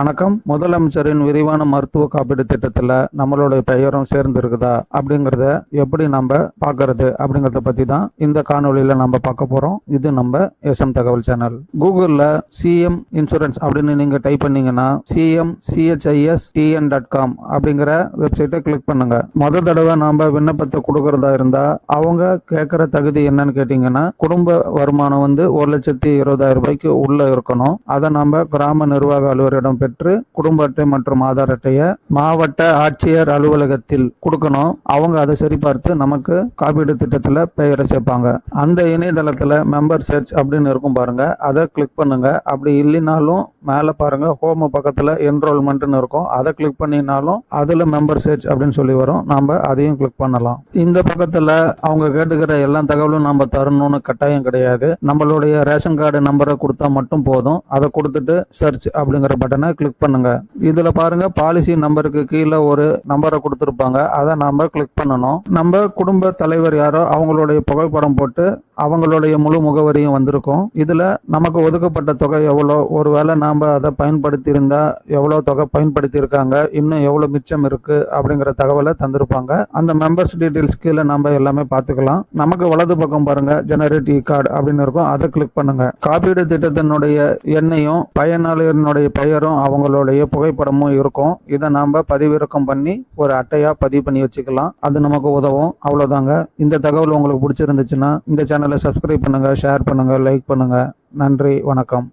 வணக்கம். முதலமைச்சரின் விரிவான மருத்துவ காப்பீடு திட்டத்துல நம்மளுடைய பெயரும் சேர்ந்து இருக்குதா அப்படிங்கறத எப்படி நம்ம பார்க்கறது? அப்படிங்கறத பத்தி தான் இந்த காணொலியில் நம்ம பார்க்க போறோம். இது நம்ம எஸ்எம் தகவல் சேனல். கூகுள்ல சிஎம் இன்சூரன்ஸ் அப்படின்னு நீங்க டைப் பண்ணீங்கன்னா CM CHIS TN dot com அப்படிங்கிற வெப்சைட்டை கிளிக் பண்ணுங்க. முத தடவை நாம விண்ணப்பத்தை கொடுக்கறதா இருந்தா அவங்க கேட்குற தகுதி என்னன்னு கேட்டீங்கன்னா குடும்ப வருமானம் வந்து ஒரு லட்சத்தி இருபதாயிரம் ரூபாய்க்கு உள்ள இருக்கணும். அதை நம்ம கிராம நிர்வாக அலுவலரிடம் பெற்று குடும்ப அட்டை மற்றும் ஆதார் அட்டையை மாவட்ட ஆட்சியர் அலுவலகத்தில் கொடுக்கணும். அவங்க அதை சரிபார்த்து நமக்கு காப்பீடு திட்டத்தில் பெயரை சேர்ப்பாங்க. அந்த இணையதளத்தில் மெம்பர் சர்ச் அப்படின்னு இருக்கும் பாருங்க. அதை கிளிக் பண்ணுங்க. அப்படி இல்லைனாலும் மேலே பாருங்க. ஹோம் பக்கத்தில் என்ரோல்மெண்ட்னு இருக்கும். அதை கிளிக் பண்ணினாலும் அதில் மெம்பர் சர்ச் அப்படின்னு சொல்லி வரும். நாம் அதையும் கிளிக் பண்ணலாம். இந்த பக்கத்தில் அவங்க கேட்டுக்கிற எல்லா தகவலும் நம்ம தரணும்னு கட்டாயம் கிடையாது. நம்மளுடைய ரேஷன் கார்டு நம்பரை கொடுத்தா மட்டும் போதும். அதை கொடுத்துட்டு சர்ச் அப்படிங்கிற பட்டனை கிளிக் பண்ணுங்க. இதுல பாருங்க பாலிசி நம்பருக்கு கீழே ஒரு நம்பரை கொடுத்துருப்பாங்க. அதை நம்ம கிளிக் பண்ணணும். நம்ம குடும்ப தலைவர் யாரோ அவங்களுடைய புகைப்படம் போட்டு அவங்களுடைய முழு முகவரியும் வந்திருக்கும். இதில் நமக்கு ஒதுக்கப்பட்ட தொகை எவ்வளோ? ஒருவேளை நாம் அதை பயன்படுத்தியிருந்தால் எவ்வளோ தொகை பயன்படுத்தியிருக்காங்க? இன்னும் எவ்வளோ மிச்சம் இருக்குது அப்படிங்கிற தகவலை தந்திருப்பாங்க. அந்த மெம்பர்ஸ் டீட்டெயில்ஸ் கீழே நம்ம எல்லாமே பார்த்துக்கலாம். நமக்கு வலது பக்கம் பாருங்கள் ஜெனரேட் கார்டு அப்படின்னு இருக்கும். அதை கிளிக் பண்ணுங்கள் காப்பீடு திட்டத்தினுடைய எண்ணையும் பயனாளியினுடைய பெயரும் அவங்களுடைய புகைப்படமும் இருக்கும். இதை நாம் பதிவிறக்கம் பண்ணி ஒரு அட்டையாக பதிவு பண்ணி வச்சுக்கலாம். அது நமக்கு உதவும். அவ்வளோதாங்க இந்த தகவல் உங்களுக்கு பிடிச்சிருந்துச்சுன்னா இந்த சேனல் சப்ஸ்கிரைப் பண்ணுங்கள் ஷேர் பண்ணுங்கள் லைக் பண்ணுங்கள் நன்றி வணக்கம்.